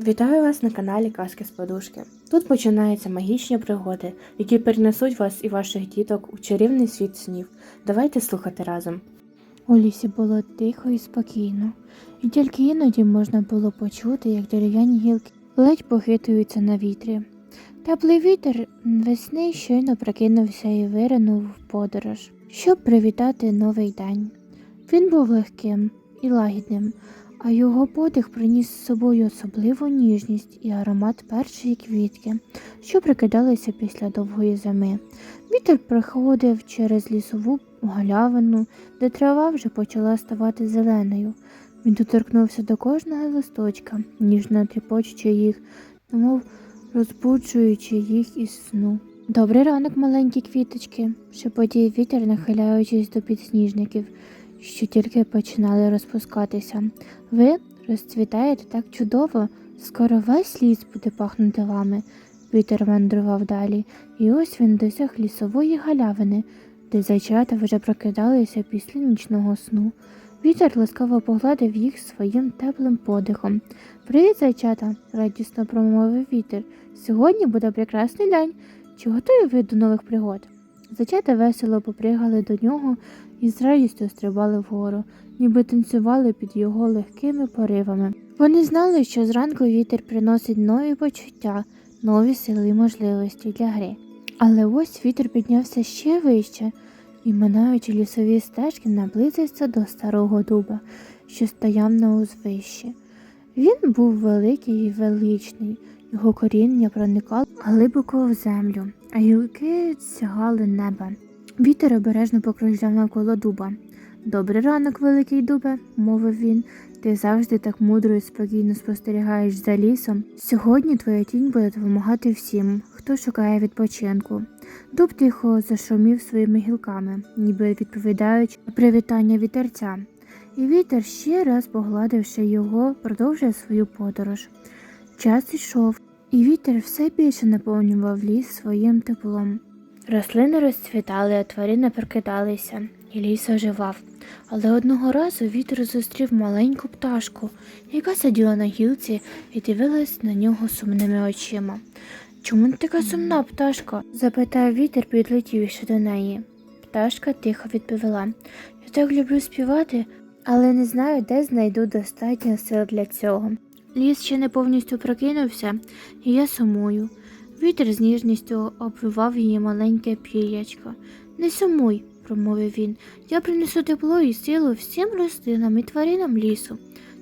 Вітаю вас на каналі Казки з Подушки. Тут починаються магічні пригоди, які перенесуть вас і ваших діток у чарівний світ снів. Давайте слухати разом. У лісі було тихо і спокійно, і тільки іноді можна було почути, як дерев'яні гілки ледь похитуються на вітрі. Теплий вітер весни щойно прокинувся і виринув в подорож, щоб привітати новий день. Він був легким і лагідним, а його подих приніс з собою особливу ніжність і аромат першої квітки, що прикидалися після довгої зими. Вітер проходив через лісову галявину, де трава вже почала ставати зеленою. Він доторкнувся до кожного листочка, ніжно тріпочучи їх, немов розбуджуючи їх із сну. Добрий ранок, маленькі квіточки, шепотів вітер, нахиляючись до підсніжників, що тільки починали розпускатися. Ви розцвітаєте так чудово, скоро весь ліс буде пахнути вами. Вітер мандрував далі, і ось він досяг лісової галявини, де зайчата вже прокидалися після нічного сну. Вітер ласкаво погладив їх своїм теплим подихом. Привіт, зайчата, радісно промовив вітер. Сьогодні буде прекрасний день. Чи готові ви до нових пригод? Зайчата весело попригали до нього і з радістю стрибали вгору, ніби танцювали під його легкими поривами. Вони знали, що зранку вітер приносить нові почуття, нові сили і можливості для гри. Але ось вітер піднявся ще вище і, минаючи лісові стежки, наблизився до старого дуба, що стояв на узвищі. Він був великий і величний, його коріння проникало глибоко в землю, а гілки сягали неба. Вітер обережно покружляв навколо дуба. Добрий ранок, великий дубе, мовив він. Ти завжди так мудро і спокійно спостерігаєш за лісом. Сьогодні твоя тінь буде допомагати всім, хто шукає відпочинку. Дуб тихо зашумів своїми гілками, ніби відповідаючи привітання вітерця. І вітер ще раз погладивши його, продовжив свою подорож. Час ішов, і вітер все більше наповнював ліс своїм теплом. Рослини розцвітали, а тварини прокидалися, і ліс оживав. Але одного разу вітер зустрів маленьку пташку, яка сиділа на гілці і дивилась на нього сумними очима. Чому ти така сумна, пташко? запитав вітер, підлетівши до неї. Пташка тихо відповіла Я так люблю співати, але не знаю, де знайду достатньо сил для цього. Ліс ще не повністю прокинувся, і я сумую. Вітер з ніжністю обвивав її маленьке пір'ячко. Не сумуй, промовив він. Я принесу тепло і силу всім рослинам і тваринам лісу.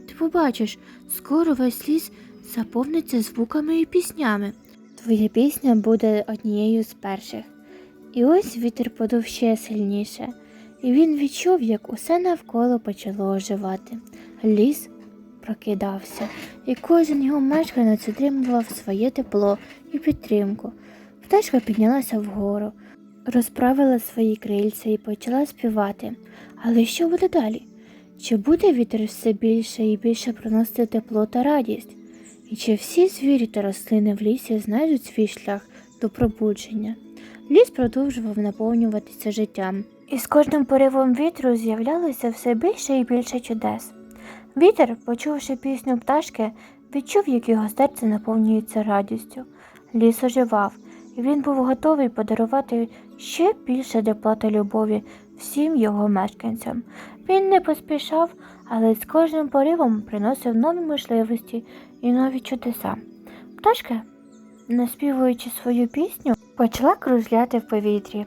Ти побачиш, скоро весь ліс заповниться звуками і піснями. Твоя пісня буде однією з перших. І ось вітер подув ще сильніше, і він відчув, як усе навколо почало оживати. Ліс прокидався, і кожен його мешканець отримував своє тепло і підтримку. Пташка піднялася вгору, розправила свої крильця і почала співати. Але що буде далі? Чи буде вітер все більше і більше приносити тепло та радість? І чи всі звірі та рослини в лісі знайдуть свій шлях до пробудження? Ліс продовжував наповнюватися життям, і з кожним поривом вітру з'являлося все більше і більше чудес. Вітер, почувши пісню пташки, відчув, як його серце наповнюється радістю. Ліс оживав, і він був готовий подарувати ще більше тепла та любові всім його мешканцям. Він не поспішав, але з кожним поривом приносив нові можливості і нові чудеса. Пташка, наспівуючи свою пісню, почала кружляти в повітрі,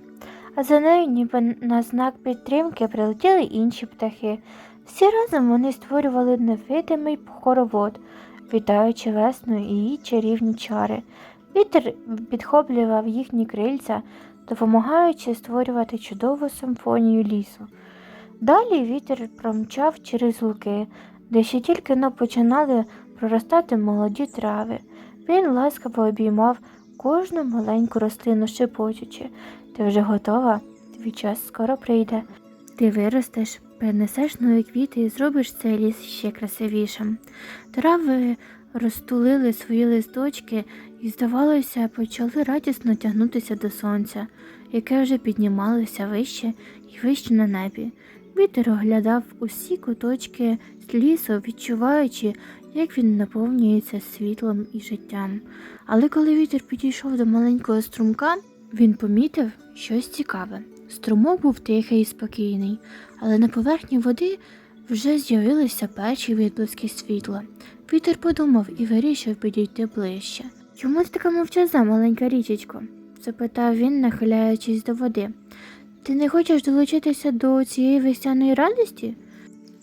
а за нею, ніби на знак підтримки, прилетіли інші птахи. Всі разом вони створювали невидимий хоровод, вітаючи весну і її чарівні чари. Вітер підхоплював їхні крильця, допомагаючи створювати чудову симфонію лісу. Далі вітер промчав через луки, де ще тільки но починали проростати молоді трави. Він ласкаво обіймав кожну маленьку рослину шепочучи. Ти вже готова? Твій час скоро прийде. Ти виростеш, принесеш нові квіти і зробиш цей ліс ще красивішим. Трави розтулили свої листочки і, здавалося, почали радісно тягнутися до сонця, яке вже піднімалося вище і вище на небі. Вітер оглядав усі куточки з лісу, відчуваючи, як він наповнюється світлом і життям. Але коли вітер підійшов до маленького струмка, він помітив щось цікаве. Струмок був тихий і спокійний, але на поверхні води вже з'явилися перші відблиски світла. Вітер подумав і вирішив підійти ближче. Чому ти така мовчазна, маленька річечко? запитав він, нахиляючись до води. Ти не хочеш долучитися до цієї весняної радості?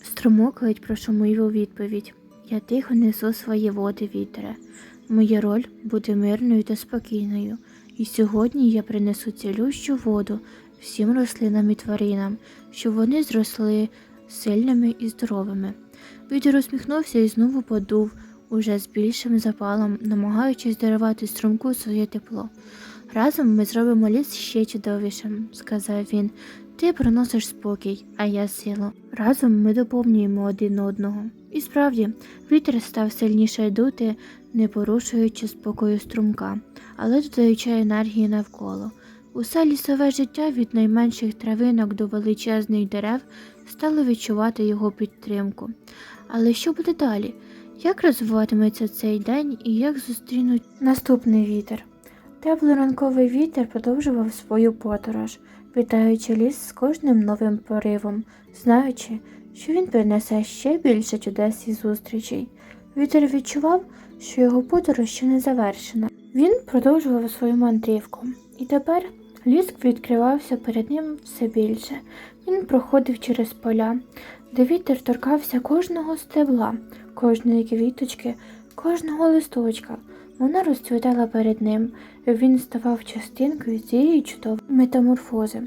Струмок ледь прошумів у відповідь. Я тихо несу свої води вітере. Моя роль бути мирною та спокійною, і сьогодні я принесу цілющу воду всім рослинам і тваринам, щоб вони зросли сильними і здоровими. Вітер усміхнувся і знову подув уже з більшим запалом, намагаючись дарувати струмку своє тепло. Разом ми зробимо ліс ще чудовішим, сказав він. Ти приносиш спокій, а я силу. Разом ми доповнюємо один одного. І справді, вітер став сильніше дути, не порушуючи спокою струмка, але додаючи енергії навколо. Усе лісове життя від найменших травинок до величезних дерев стало відчувати його підтримку. Але що буде далі? Як розвиватиметься цей день і як зустрінуть Наступний вітер. Теплий ранковий вітер продовжував свою подорож, вітаючи ліс з кожним новим поривом, знаючи, що він принесе ще більше чудес і зустрічей. Вітер відчував, що його подорож ще не завершена. Він продовжував свою мандрівку, і тепер ліс відкривався перед ним все більше. Він проходив через поля, де вітер торкався кожного стебла, кожної квіточки, кожного листочка. Вона розцвітала перед ним, він ставав частинкою цієї чудової метаморфози.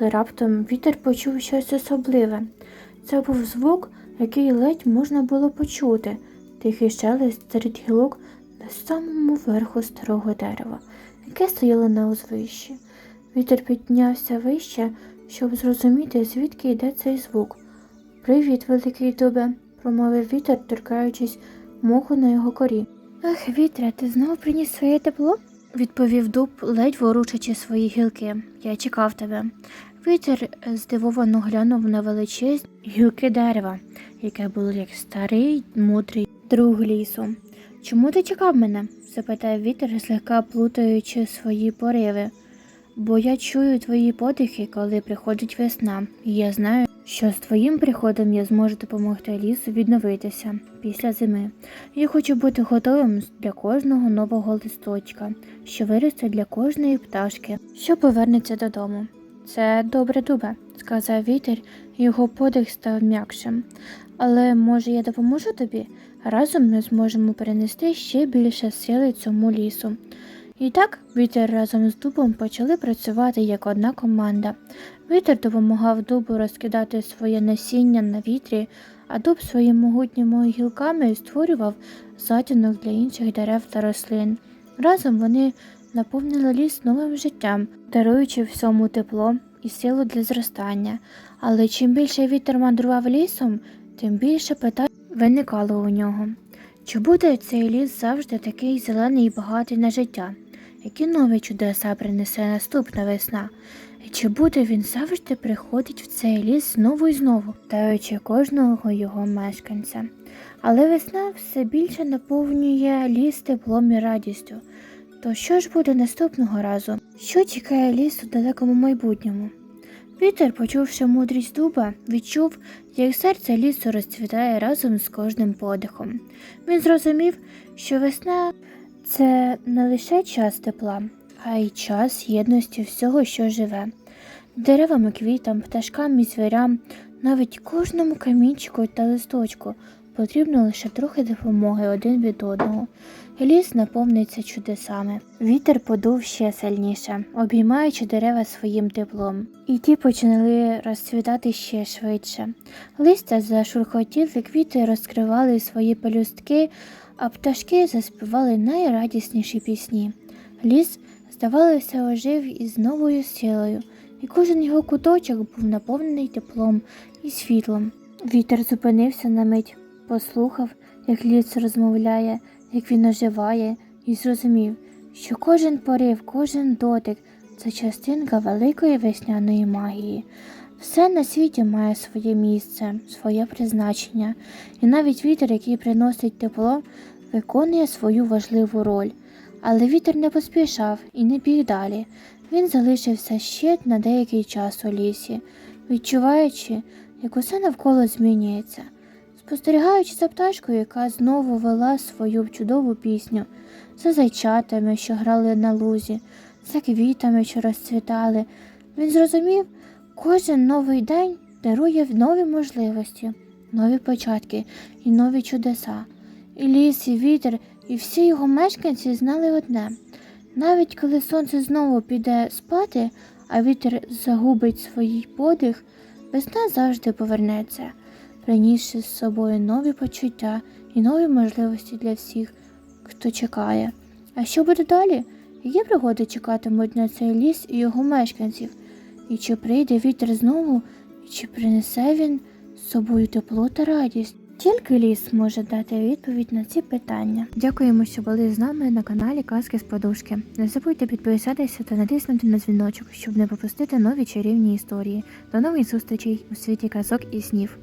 Але раптом вітер почув щось особливе. Це був звук, який ледь можна було почути, тихий шелест серед гілок на самому верху старого дерева, яке стояло на узвищі. Вітер піднявся вище, щоб зрозуміти, звідки йде цей звук. Привіт, великий дубе, промовив вітер, торкаючись моху на його корі. Ах, вітре, ти знову приніс своє тепло? відповів дуб, ледь ворушачи свої гілки. Я чекав тебе. Вітер здивовано глянув на величезні гілки дерева, яке було як старий мудрий друг лісу. Чому ти чекав мене? запитав вітер, злегка плутаючи свої пориви. Бо я чую твої подихи, коли приходить весна, і я знаю, що з твоїм приходом я зможу допомогти лісу відновитися після зими. Я хочу бути готовим для кожного нового листочка, що виросте для кожної пташки, що повернеться додому. Це добре дубе, сказав вітер, його подих став м'якшим. Але може я допоможу тобі? Разом ми зможемо перенести ще більше сили цьому лісу. І так вітер разом з дубом почали працювати як одна команда. Вітер допомагав дубу розкидати своє насіння на вітрі, а дуб своїми могутніми гілками створював затінок для інших дерев та рослин. Разом вони наповнили ліс новим життям, даруючи всьому тепло і силу для зростання. Але чим більше вітер мандрував лісом, тим більше питань виникало у нього. Чи буде цей ліс завжди такий зелений і багатий на життя? Які нові чудеса принесе наступна весна? І чи буде він завжди приходить в цей ліс знову і знову, даючи кожного його мешканця? Але весна все більше наповнює ліс теплом і радістю. То що ж буде наступного разу? Що чекає ліс у далекому майбутньому? Вітер, почувши мудрість дуба, відчув, як серце лісу розцвітає разом з кожним подихом. Він зрозумів, що весна це не лише час тепла, а й час єдності всього, що живе. Деревам, і квітам, пташкам і звірям, навіть кожному камінчику та листочку потрібно лише трохи допомоги один від одного. Ліс наповниться чудесами. Вітер подув ще сильніше, обіймаючи дерева своїм теплом, і ті почали розцвітати ще швидше. Листя зашурхотіли, квіти розкривали свої пелюстки, а пташки заспівали найрадісніші пісні. Ліс, здавалося, ожив із новою силою, і кожен його куточок був наповнений теплом і світлом. Вітер зупинився на мить, послухав, як ліс розмовляє, як він оживає, і зрозумів, що кожен порив, кожен дотик це частинка великої весняної магії. Все на світі має своє місце, своє призначення, і навіть вітер, який приносить тепло, виконує свою важливу роль. Але вітер не поспішав і не біг далі. Він залишився ще на деякий час у лісі, відчуваючи, як усе навколо змінюється, спостерігаючи за пташкою, яка знову вела свою чудову пісню, за зайчатами, що грали на лузі, за квітами, що розцвітали. Він зрозумів, кожен новий день дарує нові можливості, нові початки і нові чудеса. І ліс, і вітер, і всі його мешканці знали одне. Навіть коли сонце знову піде спати, а вітер загубить свій подих, весна завжди повернеться, принісши з собою нові почуття і нові можливості для всіх, хто чекає. А що буде далі? Які пригоди чекатимуть на цей ліс і його мешканців? І чи прийде вітер знову, і чи принесе він з собою тепло та радість? Тільки ліс може дати відповідь на ці питання. Дякуємо, що були з нами на каналі Казки з Подушки. Не забудьте підписатися та натиснути на дзвіночок, щоб не пропустити нові чарівні історії. До нових зустрічей у світі казок і снів.